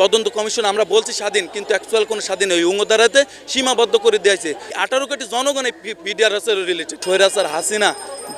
তদন্ত কমিশন, আমরা বলছি স্বাধীন, কিন্তু অ্যাকচুয়াল কোনো স্বাধীন ওই উঙ্গদারাতে সীমাবদ্ধ করে দিয়েছে। আঠারো কোটি জনগণ এই পিডিআরএসের রিলেটেড সৈরাসার হাসিনা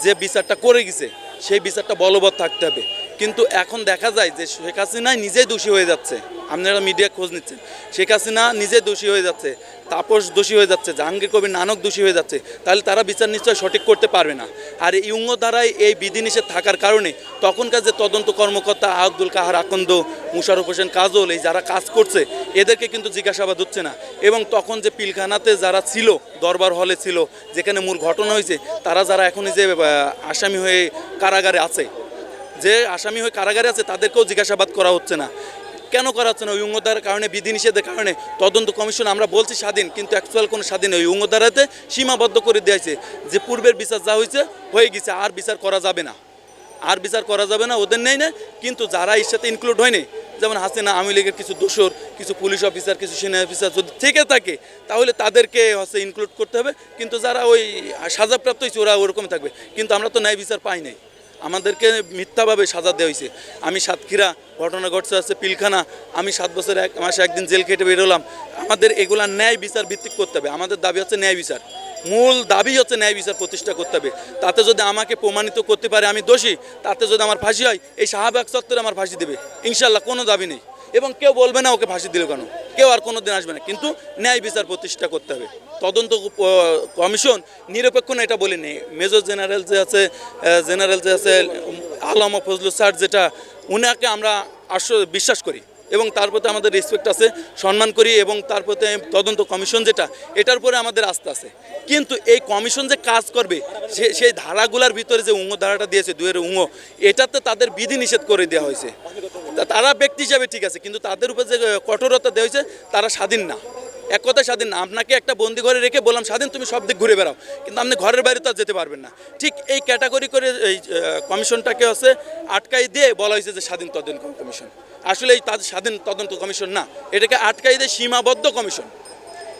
যে বিচারটা করে গেছে, সেই বিচারটা বলবৎ থাকতে হবে। কিন্তু এখন দেখা যায় যে শেখ হাসিনাই নিজেই দোষী হয়ে যাচ্ছে। আপনারা মিডিয়া খোঁজ নিচ্ছেন। শেখ হাসিনা নিজে দোষী হয়ে যাচ্ছে, তাপস দোষী হয়ে যাচ্ছে, জাহাঙ্গীর কবির নানক দোষী হয়ে যাচ্ছে, তাহলে তারা বিচার নিশ্চয় সঠিক করতে পারবে না। আর ইউঙ্গ দ্বারাই এই বিধিনিষেধ থাকার কারণে তখনকার যে তদন্ত কর্মকর্তা আব্দুল কাহার আকন্দ, মুশারফ হোসেন কাজল, এই যারা কাজ করছে, এদেরকে কিন্তু জিজ্ঞাসাবাদ হচ্ছে না। এবং তখন যে পিলখানাতে যারা ছিল, দরবার হলে ছিল, যেখানে মূল ঘটনা হয়েছে, তারা যারা এখনই যে আসামি হয়ে কারাগারে আছে, যে আসামি হয়ে কারাগারে আছে, তাদেরকেও জিজ্ঞাসাবাদ করা হচ্ছে না। কেন করা হচ্ছে না? ওই উঙ্গধারার কারণে, বিধিনিষেধের কারণে তদন্ত কমিশন, আমরা বলছি স্বাধীন, কিন্তু অ্যাকচুয়াল কোনো স্বাধীন ওই উঙ্গধারাতে সীমাবদ্ধ করে দিয়েছে যে পূর্বের বিচার যা হয়েছে, হয়ে গেছে, আর বিচার করা যাবে না। আর বিচার করা যাবে না, ওদের নেই না, কিন্তু যারা এর সাথে ইনক্লুড হয়নি, যেমন হাসিনা, আওয়ামী লীগের কিছু দোসর কিছু পুলিশ অফিসার কিছু সেনা অফিসার যদি থেকে থাকে, তাহলে তাদেরকে হচ্ছে ইনক্লুড করতে হবে। কিন্তু যারা ওই সাজাপ্রাপ্ত হয়েছে, ওরা ওরকম থাকবে। কিন্তু আমরা তো ন্যায় বিচার পাই নাই। আমাদেরকে মিথ্যাভাবে সাজা দেওয়া হয়েছে। আমি সাতক্ষীরা, ঘটনা ঘটছে আছে পিলখানা। আমি সাত বছর এক মাসে একদিন জেল খেটে বেরোলাম আমাদের এগুলা ন্যায় বিচার ভিত্তিক করতে হবে। আমাদের দাবি হচ্ছে ন্যায় বিচার। মূল দাবি হচ্ছে ন্যায় বিচার প্রতিষ্ঠা করতে হবে। তাতে যদি আমাকে প্রমাণিত করতে পারে আমি দোষী, তাতে যদি আমার ফাঁসি হয়, এই শাহবাগ চত্বরে আমার ফাঁসি দেবে। ইনশাল্লাহ কোনো দাবি নেই। এবং কেউ বলবে না ওকে ফাঁসি দিল কেন? কেউ আর কোনো দিন আসবে না। কিন্তু ন্যায় বিচার প্রতিষ্ঠা করতে হবে। তদন্ত কমিশন নিরপেক্ষ না, এটা বলিনি। মেজর জেনারেল যে আছে জেনারেল যে আছে আলম ফজলু স্যার যেটা, উনাকে আমরা আশ্বাস বিশ্বাস করি। এবং তার প্রতি আমাদের রেসপেক্ট আছে, সম্মান করি এবং তার প্রতি তদন্ত কমিশন যেটা, এটার পরে আমাদের আস্থা আছে। কিন্তু এই কমিশন যে কাজ করবে, সে- সেই ধারাগুলার ভিতরে যে উঙ্গ ধারাটা দিয়েছে, দুয়ের উঙ্গ, এটাতে তাদের বিধি নিষেধ করে দেওয়া হয়েছে। তারা ব্যক্তি হিসাবে ঠিক আছে, কিন্তু তাদের উপর যে কঠোরতা দেওয়া হয়েছে, তারা স্বাধীন না। এক কথা স্বাধীন না। আপনাকে একটা বন্দি ঘরে রেখে বললাম, স্বাধীন, তুমি সব দিক ঘুরে বেড়াও। কিন্তু আপনি ঘরের বাইরে তো আর যেতে পারবেন না। ঠিক এই ক্যাটাগরি করে এই কমিশনটাকে হচ্ছে আটকাই দিয়ে বলা হয়েছে যে স্বাধীন তদন্ত কমিশন। আসলে এই তাদের স্বাধীন তদন্ত কমিশন না, এটাকে আটকাই দিয়ে সীমাবদ্ধ কমিশন।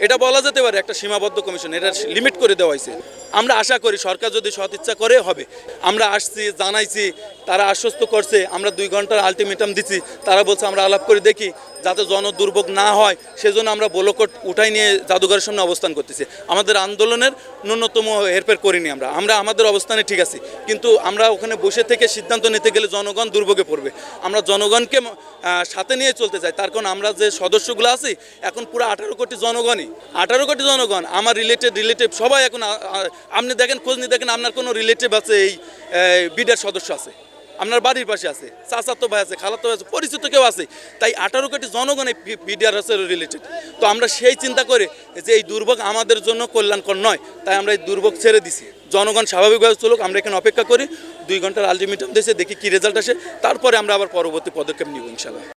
এটা বলা যেতে পারে একটা সীমাবদ্ধ কমিশন, এটা লিমিট করে দেওয়া হয়েছে। আমরা আশা করি সরকার যদি সৎ ইচ্ছা করে, হবে। আমরা আসছি, জানাইছি, তারা আশ্বস্ত করছে, আমরা দুই ঘণ্টার আলটিমেটাম দিচ্ছি তারা বলছে আমরা আলাপ করে দেখি, যাতে জনদুর্ভোগ না হয়, সেজন্য আমরা বলকট উঠাই নিয়ে জাদুঘরের সামনে অবস্থান করতেছি। আমাদের আন্দোলনের ন্যূনতম হেরফের করিনি আমরা। আমরা আমাদের অবস্থানে ঠিক আছি। কিন্তু আমরা ওখানে বসে থেকে সিদ্ধান্ত নিতে গেলে জনগণ দুর্ভোগে পড়বে। আমরা জনগণকে সাথে নিয়ে চলতে চাই। তার কারণ আমরা যে সদস্যগুলো আছি, এখন পুরো আঠারো কোটি জনগণই। আঠারো কোটি জনগণ, আমার রিলেটেড রিলেটিভ সবাই এখন আপনি দেখেন, খোঁজ নিয়ে দেখেন আপনার কোনো রিলেটিভ আছে, এই বিডার সদস্য আছে, আপনার বাড়ির পাশে আছে, চাচাতো ভাই আছে, খালাতো ভাই আছে, পরিচিত কেউ আছে, তাই আঠারো কোটি জনগণ এই বিডিআর আছে রিলেটেড তো আমরা সেই চিন্তা করে যে এই দুর্ভোগ আমাদের জন্য কল্যাণকর নয়, তাই আমরা এই দুর্ভোগ ছেড়ে দিছি। জনগণ স্বাভাবিকভাবে চলুক, আমরা এখানে অপেক্ষা করি, দুই ঘণ্টার আলটিমেটাম দিয়েছে, দেখি কি রেজাল্ট আসে, তারপরে আমরা আবার পরবর্তী পদক্ষেপ নিব ইনশাল্লাহ